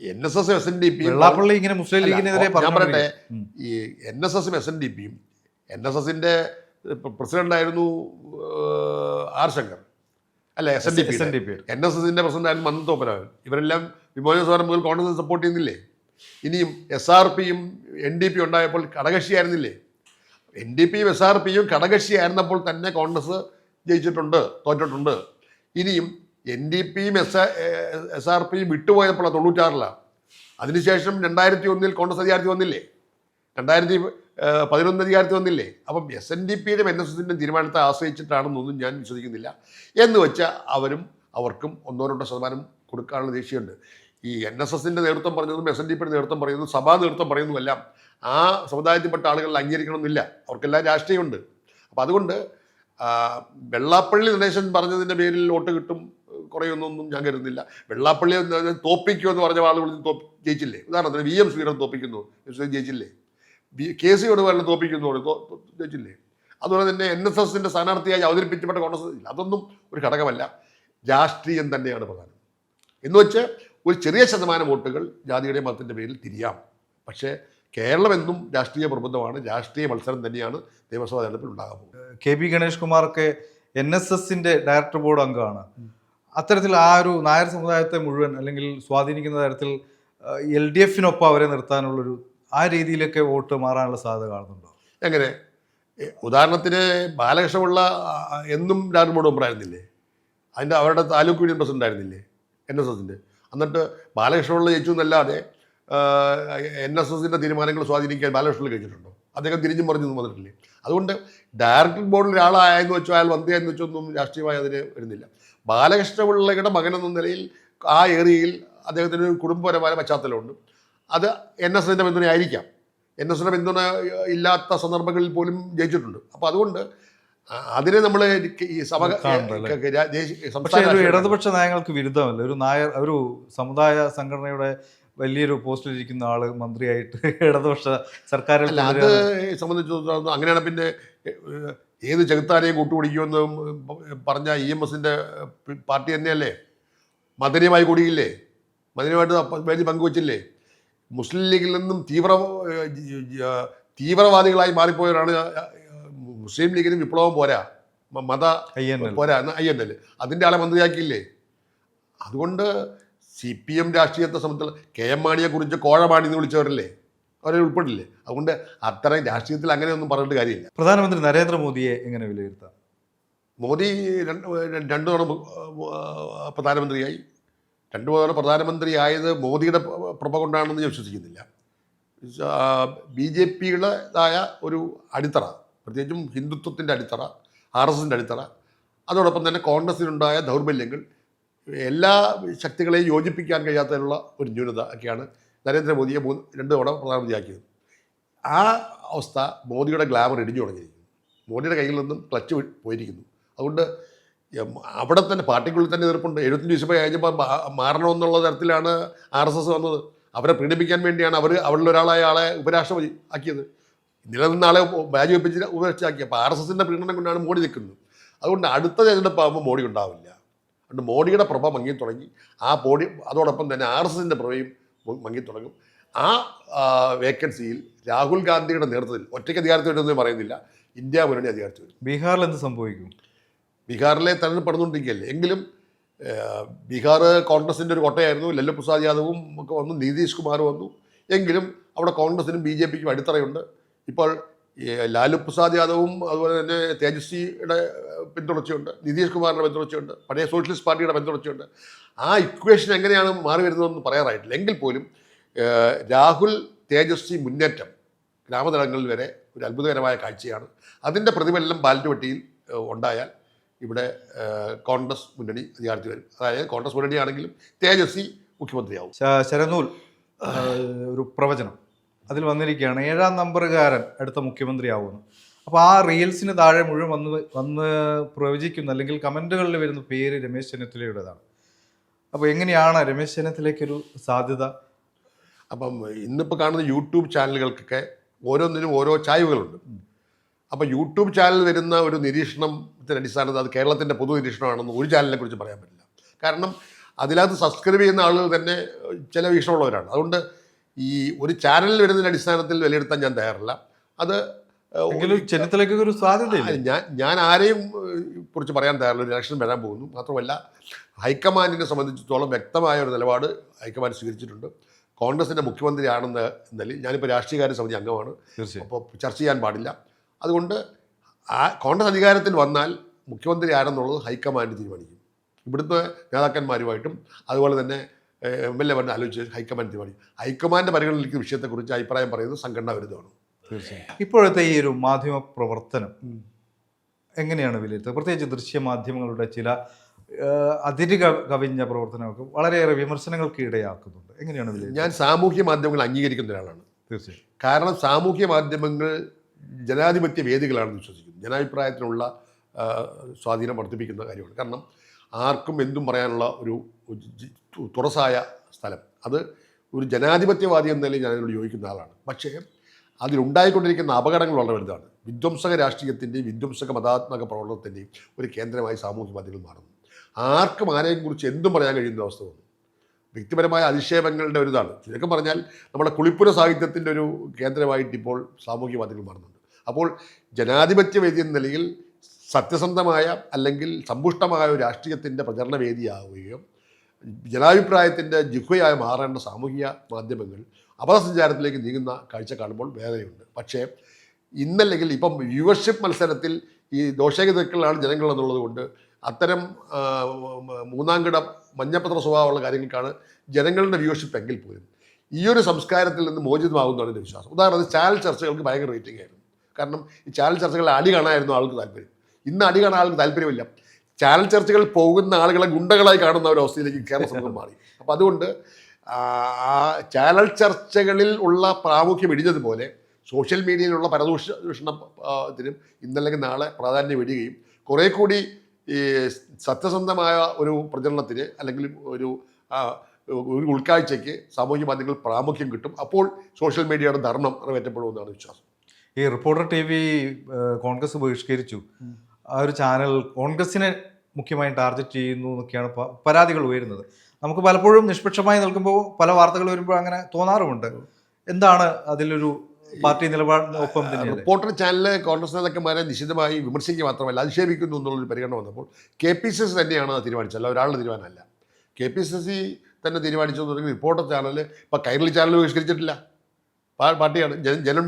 N S S S N D പിയും വെള്ളാപ്പള്ളി ഇങ്ങനെ മുസ്ലിം ലീഗിനെതിരെ ഞാൻ പറയട്ടെ ഈ എൻ എസ് എസും എസ് എൻ ഡി പിയും എൻ എസ് എസിന്റെ പ്രസിഡന്റായിരുന്നു ആർ ശങ്കർ. അല്ല S N D P S N S എസിന്റെ പ്രസിഡന്റായിരുന്നു മന്ദത്തോപ്പനാവൻ ഇവരെല്ലാം വിമോചന സമരം മുതൽ കോൺഗ്രസ് സപ്പോർട്ട് ചെയ്യുന്നില്ലേ? ഇനിയും എസ് ആർ പിയും എൻ ഡി പി ഉണ്ടായപ്പോൾ കടകക്ഷിയായിരുന്നില്ലേ? എൻ ഡി പിയും എസ് ആർ പിയും കടകക്ഷിയായിരുന്നപ്പോൾ തന്നെ കോൺഗ്രസ് ജയിച്ചിട്ടുണ്ട് തോറ്റിട്ടുണ്ട്. ഇനിയും എൻ ഡി പിയും എസ് എസ് ആർ പിയും വിട്ടുപോയപ്പോഴാണ് തൊണ്ണൂറ്റാറിലാണ് അതിനുശേഷം രണ്ടായിരത്തി ഒന്നിൽ കോൺഗ്രസ് അധികാരത്തിൽ വന്നില്ലേ? രണ്ടായിരത്തി പതിനൊന്ന് അധികാരത്തിൽ വന്നില്ലേ? അപ്പം എസ് എൻ ഡി പിയുടെയും എൻ എസ് എസിന്റെയും തീരുമാനത്തെ ആശ്രയിച്ചിട്ടാണെന്നൊന്നും ഞാൻ വിശ്വസിക്കുന്നില്ല. എന്ന് വെച്ചാൽ അവരും അവർക്കും ഒന്നോ രണ്ടോ ശതമാനം കൊടുക്കാനുള്ള ദേഷ്യമുണ്ട്. ഈ എൻ എസ് എസിന്റെ നേതൃത്വം പറഞ്ഞതും എസ് എൻ ഡി പിയുടെ നേതൃത്വം പറയുന്നതും സഭാ നേതൃത്വം പറയുന്നതുമെല്ലാം ആ സമുദായത്തിൽപ്പെട്ട ആളുകൾ അംഗീകരിക്കണമെന്നില്ല. അവർക്കെല്ലാം രാഷ്ട്രീയമുണ്ട്. അപ്പം അതുകൊണ്ട് വെള്ളാപ്പള്ളി നടേശൻ പറഞ്ഞതിന്റെ പേരിൽ വോട്ട് കിട്ടും കുറയൊന്നൊന്നും ഞാൻ കരുതുന്നില്ല. വെള്ളാപ്പള്ളി എന്ന് തോപ്പിക്കുമോ എന്ന് പറഞ്ഞ ആളുകൾ തോപ്പ് ജയിച്ചില്ലേ? ഉദാഹരണത്തിന് വി എം ശ്രീധരൻ തോപ്പിക്കുന്നു ശ്രീധരൻ ജയിച്ചില്ലേ? കെ സി വേണുഗോപാലിനെ തോപ്പിക്കുന്നു ജയിച്ചില്ലേ? അതുപോലെ തന്നെ എൻ എസ് എസിന്റെ സ്ഥാനാർത്ഥിയായി അവതരിപ്പിക്കപ്പെട്ട കോൺഗ്രസ് ഇല്ല. അതൊന്നും ഒരു ഘടകമല്ല. രാഷ്ട്രീയം തന്നെയാണ് പ്രധാനം. എന്ന് വെച്ച് ഒരു ചെറിയ ശതമാനം വോട്ടുകൾ ജാതിയുടെ മതത്തിന്റെ പേരിൽ തിരിയാം. പക്ഷേ കേരളം എന്നും രാഷ്ട്രീയ പ്രബന്ധമാണ് രാഷ്ട്രീയ മത്സരം തന്നെയാണ് നിയമസഭാ തെരഞ്ഞെടുപ്പിൽ ഉണ്ടാകാൻ പോകുന്നത്. കെ പി ഗണേഷ് കുമാറൊക്കെ എൻ എസ് എസിന്റെ ഡയറക്ടർ ബോർഡ് അംഗമാണ്. അത്തരത്തിൽ ആ ഒരു നായർ സമുദായത്തെ മുഴുവൻ അല്ലെങ്കിൽ സ്വാധീനിക്കുന്ന തരത്തിൽ എൽ ഡി എഫിനൊപ്പം അവരെ നിർത്താനുള്ളൊരു ആ രീതിയിലൊക്കെ വോട്ട് മാറാനുള്ള സാധ്യത കാണുന്നുണ്ടോ? എങ്ങനെ? ഉദാഹരണത്തിന് ബാലകൃഷ്ണപിള്ള എന്നും രാജ് ബോർഡ് മെമ്പറായിരുന്നില്ലേ അതിന്റെ അവരുടെ താലൂക്ക് യൂണിയൻ പ്രസിഡന്റ് ആയിരുന്നില്ലേ? എൻ എസ് എസിന്റെ എന്നിട്ട് ബാലകൃഷ്ണപിള്ള ജയിച്ചു എന്നല്ലാതെ എൻ എസ് എസിന്റെ തീരുമാനങ്ങൾ സ്വാധീനിക്കാൻ ബാലകൃഷ്ണപിള്ള കഴിച്ചിട്ടുണ്ടോ അദ്ദേഹം തിരിഞ്ഞും പറഞ്ഞു വന്നിട്ടില്ലേ? അതുകൊണ്ട് ഡയറക്ടർ ബോർഡിൽ ഒരാളായെന്ന് വെച്ചോ അയാൾ വന്ധ്യായെന്ന് വെച്ചോ ഒന്നും രാഷ്ട്രീയമായി അതിന് വരുന്നില്ല. ബാലകൃഷ്ണപിള്ളയുടെ മകൻ എന്ന നിലയിൽ ആ ഏരിയയിൽ അദ്ദേഹത്തിന് ഒരു കുടുംബപരമായ പശ്ചാത്തലമുണ്ട്. അത് എൻ എസ് എസിന്റെ പിന്തുണയായിരിക്കാം എൻ എസ് എസിന്റെ പിന്തുണ ഇല്ലാത്ത സന്ദർഭങ്ങളിൽ പോലും ജയിച്ചിട്ടുണ്ട്. അപ്പോൾ അതുകൊണ്ട് അതിനെ നമ്മൾ ഈ രാഷ്ട്രീയ- ഇടതുപക്ഷ നയങ്ങൾക്ക് വിരുദ്ധമല്ല. ഒരു നായർ ഒരു സമുദായ സംഘടനയുടെ വലിയൊരു പോസ്റ്റിലിരിക്കുന്ന ആൾ മന്ത്രിയായിട്ട് ഇടതുപക്ഷ സർക്കാരിൽ അത് സംബന്ധിച്ചിടത്തോളം അങ്ങനെയാണ്. പിന്നെ ഏത് ചെകുത്താരെയും കൂട്ടുപിടിക്കുമെന്ന് പറഞ്ഞ ഇ എം എസിന്റെ പാർട്ടി തന്നെയല്ലേ? മദനിയുമായി കൂടിയില്ലേ? മദനിയുമായിട്ട് വേണ്ടി പങ്കുവച്ചില്ലേ? മുസ്ലിം ലീഗിൽ നിന്നും തീവ്ര തീവ്രവാദികളായി മാറിപ്പോയവരാണ് മുസ്ലിം ലീഗിന് വിപ്ലവം പോരാ. മത പോരാ ഐ എൻ എൽ. അതിന്റെ ആളെ മന്ത്രിയാക്കിയില്ലേ? അതുകൊണ്ട് സി പി എം രാഷ്ട്രീയത്തെ സംബന്ധിച്ചുള്ള കെ എം മാണിയെ കുറിച്ച് കോഴമാണി എന്ന് വിളിച്ചവരല്ലേ? അവരെ ഉൾപ്പെടില്ലേ? അതുകൊണ്ട് അത്രയും രാഷ്ട്രീയത്തിൽ അങ്ങനെയൊന്നും പറഞ്ഞിട്ട് കാര്യമില്ല. പ്രധാനമന്ത്രി നരേന്ദ്രമോദിയെ എങ്ങനെ വിലയിരുത്താം? മോദി രണ്ട് രണ്ടു തവണ പ്രധാനമന്ത്രിയായി. രണ്ടു തവണ പ്രധാനമന്ത്രിയായത് മോദിയുടെ പ്രഭ കൊണ്ടാണെന്ന് ഞാൻ വിശ്വസിക്കുന്നില്ല. ബി ജെ പിയുടേതായ ഒരു അടിത്തറ പ്രത്യേകിച്ചും ഹിന്ദുത്വത്തിന്റെ അടിത്തറ ആർ എസ് എസിന്റെ അടിത്തറ അതോടൊപ്പം തന്നെ കോൺഗ്രസിനുണ്ടായ ദൗർബല്യങ്ങൾ എല്ലാ ശക്തികളെയും യോജിപ്പിക്കാൻ കഴിയാത്തതിനുള്ള ഒരു ന്യൂനത ഒക്കെയാണ് നരേന്ദ്രമോദിയെ മൂന്ന് രണ്ട് തവണ പ്രധാനമന്ത്രിയാക്കിയത്. ആ അവസ്ഥ മോദിയുടെ ഗ്ലാമർ ഇടിഞ്ഞു തുടങ്ങിയിരിക്കുന്നു. മോദിയുടെ കയ്യിൽ നിന്നും ക്ലച്ച് പോയിരിക്കുന്നു. അതുകൊണ്ട് അവിടെ തന്നെ പാർട്ടിക്കുള്ളിൽ തന്നെ എതിർപ്പുണ്ട്. എഴുപത്തഞ്ച് ദിവസം കഴിഞ്ഞപ്പോൾ മാറണമെന്നുള്ള തരത്തിലാണ് ആർ എസ് എസ് വന്നത്. അവരെ പീഡിപ്പിക്കാൻ വേണ്ടിയാണ് അവർ അവരിൽ ഒരാളായ ആളെ ഉപരാഷ്ട്രപതി ആക്കിയത്. നിലനിന്ന ആളെ രാജിവെപ്പിച്ച് ഉപരാഷ്ട്രമാക്കി അപ്പോൾ ആർ എസ് എസിന്റെ പീഡനം കൊണ്ടാണ് മോഡി നിൽക്കുന്നത്. അതുകൊണ്ട് അടുത്ത തെരഞ്ഞെടുപ്പ് ആകുമ്പോൾ മോഡി ഉണ്ടാവില്ല. അതുകൊണ്ട് മോഡിയുടെ പ്രഭ മങ്ങി തുടങ്ങി. ആ മോഡി അതോടൊപ്പം തന്നെ ആർ എസ് എസിന്റെ പ്രഭയും മങ്ങി തുടങ്ങും ആ വേക്കൻസിയിൽ രാഹുൽ ഗാന്ധിയുടെ നേതൃത്വത്തിൽ ഒറ്റയ്ക്ക് അധികാരത്തിൽ വരുമെന്ന് പറയുന്നില്ല ഇന്ത്യ മുന്നണി അധികാരത്തിൽ വരും. ബീഹാറിൽ എന്ത് സംഭവിക്കും? ബീഹാറിലെ തെരഞ്ഞെടുപ്പ് നടന്നുകൊണ്ടിരിക്കുകയല്ലേ എങ്കിലും ബീഹാർ കോൺഗ്രസിന്റെ ഒരു കോട്ടയായിരുന്നു. ലല്ലു പ്രസാദ് യാദവും ഒക്കെ വന്നു നിതീഷ് കുമാർ വന്നു. എങ്കിലും അവിടെ കോൺഗ്രസിനും ബി ജെ പിക്കും അടിത്തറയുണ്ട്. ഇപ്പോൾ ഈ ലാലു പ്രസാദ് യാദവും അതുപോലെ തന്നെ തേജസ്വിയുടെ പിന്തുണച്ചുണ്ട് നിതീഷ് കുമാറിന്റെ പിന്തുണച്ചുണ്ട് പഴയ സോഷ്യലിസ്റ്റ് പാർട്ടിയുടെ പിന്തുണച്ചുണ്ട് ആ ഇക്വേഷൻ എങ്ങനെയാണ് മാറി വരുന്നതെന്ന് പറയാറായിട്ടില്ല. എങ്കിൽ പോലും രാഹുൽ തേജസ്വി മുന്നേറ്റം ഗ്രാമതലങ്ങളിൽ വരെ ഒരു അത്ഭുതകരമായ കാഴ്ചയാണ്. അതിന്റെ പ്രതിഫലനം ബാലറ്റ് പെട്ടിയിൽ ഉണ്ടായാൽ ഇവിടെ കോൺഗ്രസ് മുന്നണി അധികാരത്തിൽ വരും. അതായത് കോൺഗ്രസ് മുന്നണിയാണെങ്കിലും തേജസ്വി മുഖ്യമന്ത്രിയാവും. ശരനൂൽ ഒരു പ്രവചനം. അതിൽ വന്നിരിക്കുകയാണ്. ഏഴാം നമ്പറുകാരൻ അടുത്ത മുഖ്യമന്ത്രിയാവുന്നു. അപ്പോൾ ആ റീൽസിന് താഴെ മുഴുവൻ വന്ന് വന്ന് പ്രവചിക്കുന്ന. അല്ലെങ്കിൽ കമന്റുകളിൽ വരുന്ന പേര് രമേശ് ചെന്നിത്തലയുടേതാണ്. അപ്പോൾ എങ്ങനെയാണ് രമേശ് ചെന്നിത്തലയ്ക്കൊരു സാധ്യത? അപ്പം ഇന്നിപ്പോൾ കാണുന്ന യൂട്യൂബ് ചാനലുകൾക്കൊക്കെ ഓരോന്നിനും ഓരോ ചായ്വുകളുണ്ട്. അപ്പോൾ യൂട്യൂബ് ചാനൽ വരുന്ന ഒരു നിരീക്ഷണത്തിന്റെ അടിസ്ഥാനത്തിൽ അത് കേരളത്തിന്റെ പൊതു നിരീക്ഷണമാണെന്ന് ഒരു ചാനലിനെ കുറിച്ച് പറയാൻ പറ്റില്ല. കാരണം അതിനകത്ത് സബ്സ്ക്രൈബ് ചെയ്യുന്ന ആളുകൾ തന്നെ ചില വീക്ഷണമുള്ളവരാണ്. അതുകൊണ്ട് ഈ ഒരു ചാനലിൽ വരുന്നതിന്റെ അടിസ്ഥാനത്തിൽ വിലയിരുത്താൻ ഞാൻ തയ്യാറല്ല. അത് ചെന്നിത്തലയ്ക്ക് ഒരു സാധ്യതയില്ല? ഞാൻ ഞാൻ ആരെയും കുറിച്ച് പറയാൻ തയ്യാറില്ല. ഒരു ഇലക്ഷൻ വരാൻ പോകുന്നു. മാത്രമല്ല ഹൈക്കമാൻഡിനെ സംബന്ധിച്ചിടത്തോളം വ്യക്തമായ ഒരു നിലപാട് ഹൈക്കമാൻഡ് സ്വീകരിച്ചിട്ടുണ്ട്. കോൺഗ്രസിന്റെ മുഖ്യമന്ത്രിയാണെന്ന നിലയിൽ ഞാനിപ്പോൾ രാഷ്ട്രീയകാര്യ സമിതി അംഗമാണ്. അപ്പോൾ ചർച്ച ചെയ്യാൻ പാടില്ല. അതുകൊണ്ട് ആ കോൺഗ്രസ് അധികാരത്തിൽ വന്നാൽ മുഖ്യമന്ത്രി ആരെന്നുള്ളത് ഹൈക്കമാൻഡ് തീരുമാനിക്കും. ഇവിടുത്തെ നേതാക്കന്മാരുമായിട്ടും അതുപോലെ തന്നെ എം എൽ എ വന്ന് ആലോചിച്ച് ഹൈക്കമാൻഡ് തീരുമാനിക്കും ഹൈക്കമാൻഡ് പരിഗണനയിലേക്ക് വിഷയത്തെക്കുറിച്ച് അഭിപ്രായം പറയുന്നത് സംഘടനാ വിരുദ്ധമാണ്. തീർച്ചയായും. ഇപ്പോഴത്തെ ഈ ഒരു മാധ്യമ പ്രവർത്തനം എങ്ങനെയാണ് വിലയിരുത്തുക? പ്രത്യേകിച്ച് ദൃശ്യമാധ്യമങ്ങളുടെ ചില അതിരുക അതിര് കവിഞ്ഞ പ്രവർത്തനമൊക്കെ വളരെയേറെ വിമർശനങ്ങൾക്ക് ഇടയാക്കുന്നുണ്ട്. എങ്ങനെയാണ് വിലയിരുത്തുന്നത് ഞാൻ സാമൂഹ്യ മാധ്യമങ്ങൾ അംഗീകരിക്കുന്ന ഒരാളാണ്. തീർച്ചയായും. കാരണം സാമൂഹ്യ മാധ്യമങ്ങൾ ജനാധിപത്യ വേദികളാണെന്ന് വിശ്വസിക്കുന്നു. ജനാഭിപ്രായത്തിനുള്ള സ്വാധീനം വർദ്ധിപ്പിക്കുന്ന കാര്യമാണ്. കാരണം ആർക്കും എന്തും പറയാനുള്ള ഒരു തുറസായ സ്ഥലം. അത് ഒരു ജനാധിപത്യവാദി എന്ന നിലയിൽ ഞാൻ അതിനോട് യോജിക്കുന്ന ആളാണ്. പക്ഷേ അതിലുണ്ടായിക്കൊണ്ടിരിക്കുന്ന അപകടങ്ങൾ വളരെ വലുതാണ്. വിധ്വംസക രാഷ്ട്രീയത്തിന്റെയും വിധ്വംസക മതാത്മക പ്രവർത്തനത്തിന്റെയും ഒരു കേന്ദ്രമായി സാമൂഹ്യ മാധ്യമങ്ങൾ മാറുന്നു. ആർക്കും ആരെയും കുറിച്ച് എന്തും പറയാൻ കഴിയുന്ന അവസ്ഥ വന്നു. വ്യക്തിപരമായ അധിക്ഷേപങ്ങളുടെ ഒരു ഇതാണ്. ചുരുക്കം പറഞ്ഞാൽ നമ്മുടെ കുളിപ്പുര സാഹിത്യത്തിന്റെ ഒരു കേന്ദ്രമായിട്ട് ഇപ്പോൾ സാമൂഹ്യ മാധ്യമങ്ങൾ മാറുന്നുണ്ട്. അപ്പോൾ ജനാധിപത്യ വേദി എന്ന നിലയിൽ സത്യസന്ധമായ അല്ലെങ്കിൽ സമ്പുഷ്ടമായ ഒരു രാഷ്ട്രീയത്തിന്റെ പ്രചരണ വേദിയാവുകയും ജനാഭിപ്രായത്തിന്റെ ജിഹ്വയായി മാറേണ്ട സാമൂഹിക മാധ്യമങ്ങൾ അപകസഞ്ചാരത്തിലേക്ക് നീങ്ങുന്ന കാഴ്ച കാണുമ്പോൾ വേദനയുണ്ട്. പക്ഷേ ഇന്നല്ലെങ്കിൽ ഇപ്പം വ്യൂവർഷിപ്പ് മത്സരത്തിൽ ഈ ദോഷഗതികളാണ് ജനങ്ങൾ എന്നുള്ളത് കൊണ്ട് അത്തരം മൂന്നാംകിട മഞ്ഞപ്പത്ര സ്വഭാവമുള്ള കാര്യങ്ങൾക്കാണ് ജനങ്ങളുടെ വ്യൂവർഷിപ്പ് എങ്കിൽ പോലും. ഈ ഒരു സംസ്കാരത്തിൽ നിന്ന് മോചിതമാകുന്നതാണ് എന്റെ വിശ്വാസം. ഉദാഹരണത്തിന് ചാനൽ ചർച്ചകൾക്ക് ഭയങ്കര റേറ്റിംഗ് ആയിരുന്നു. കാരണം ഈ ചാനൽ ചർച്ചകളിൽ അടി കാണാനായിരുന്നു ആൾക്ക് താല്പര്യം. ഇന്ന് അടി കാണാൻ ആൾക്ക് താല്പര്യമില്ല. ചാനൽ ചർച്ചകൾ പോകുന്ന ആളുകളെ ഗുണ്ടകളായി കാണുന്ന ഒരു അവസ്ഥയിലേക്ക് കേരള സമൂഹം മാറി. അപ്പം അതുകൊണ്ട് ആ ചാനൽ ചർച്ചകളിൽ ഉള്ള പ്രാമുഖ്യം ഇടിഞ്ഞതുപോലെ സോഷ്യൽ മീഡിയയിലുള്ള പരദൂഷണത്തിനും ഇന്നല്ലെങ്കിൽ നാളെ പ്രാധാന്യം ഇടുകയും കുറേ കൂടി ഈ സത്യസന്ധമായ ഒരു പ്രചരണത്തിന് അല്ലെങ്കിൽ ഒരു ഒരു ഉൾക്കാഴ്ചയ്ക്ക് സാമൂഹ്യ മാധ്യമങ്ങൾ പ്രാമുഖ്യം കിട്ടും. അപ്പോൾ സോഷ്യൽ മീഡിയയുടെ ധർമ്മം നിറവേറ്റപ്പെടുമെന്നാണ് വിശ്വാസം. ഈ റിപ്പോർട്ടർ ടി വി കോൺഗ്രസ് ബഹിഷ്കരിച്ചു. ആ ഒരു ചാനൽ കോൺഗ്രസിനെ മുഖ്യമായും ടാർഗറ്റ് ചെയ്യുന്നു എന്നൊക്കെയാണ് പരാതികൾ ഉയരുന്നത്. നമുക്ക് പലപ്പോഴും നിഷ്പക്ഷമായി നിൽക്കുമ്പോൾ പല വാർത്തകൾ വരുമ്പോൾ അങ്ങനെ തോന്നാറുമുണ്ട്. എന്താണ് അതിലൊരു പാർട്ടി നിലപാട് ഒപ്പം തന്നെയല്ലേ? റിപ്പോർട്ടർ ചാനൽ കോൺഗ്രസ് നേതാക്കന്മാരെ നിശിതമായി വിമർശിക്കുക മാത്രമല്ല അധിക്ഷേപിക്കുന്നു എന്നുള്ളൊരു പരിഗണന വന്നപ്പോൾ കെ പി സി സി തന്നെയാണ് അത് തീരുമാനിച്ചത്. അല്ല ഒരാളുടെ തീരുമാനമല്ല. കെ പി സി സി തന്നെ തീരുമാനിച്ചെന്നുണ്ടെങ്കിൽ റിപ്പോർട്ടർ ചാനൽ ഇപ്പം കൈരളി ചാനൽ ബഹിഷ്കരിച്ചിട്ടില്ല. പാർട്ടിയാണ്. ജനം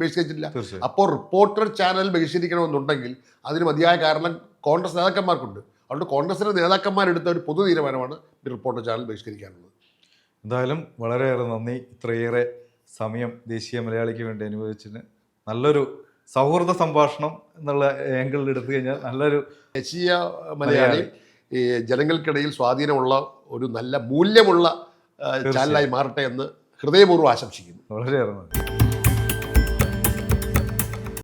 ബഹിഷ്കരിച്ചിട്ടില്ല. അപ്പോൾ റിപ്പോർട്ടർ ചാനൽ ബഹിഷ്കരിക്കണമെന്നുണ്ടെങ്കിൽ അതിന് മതിയായ കാരണം കോൺഗ്രസ് നേതാക്കന്മാർക്കുണ്ട്. അതുകൊണ്ട് കോൺഗ്രസിന്റെ നേതാക്കന്മാരെടുത്ത ഒരു പൊതു തീരുമാനമാണ് റിപ്പോർട്ടർ ചാനൽ ബഹിഷ്കരിക്കാനുള്ളത്. എന്തായാലും വളരെയേറെ നന്ദി. ഇത്രയേറെ സമയം ദേശീയ മലയാളിക്ക് വേണ്ടി അനുവദിച്ചതിന് നല്ലൊരു സൗഹൃദ സംഭാഷണം എന്നുള്ള ആംഗിളിൽ എടുത്തു കഴിഞ്ഞാൽ നല്ലൊരു ദേശീയ മലയാളി ഈ ജനങ്ങൾക്കിടയിൽ സ്വാധീനമുള്ള ഒരു നല്ല മൂല്യമുള്ള ചാനലായി മാറട്ടെ എന്ന് ഹൃദയപൂർവം ആശംസിക്കുന്നു. നന്ദി.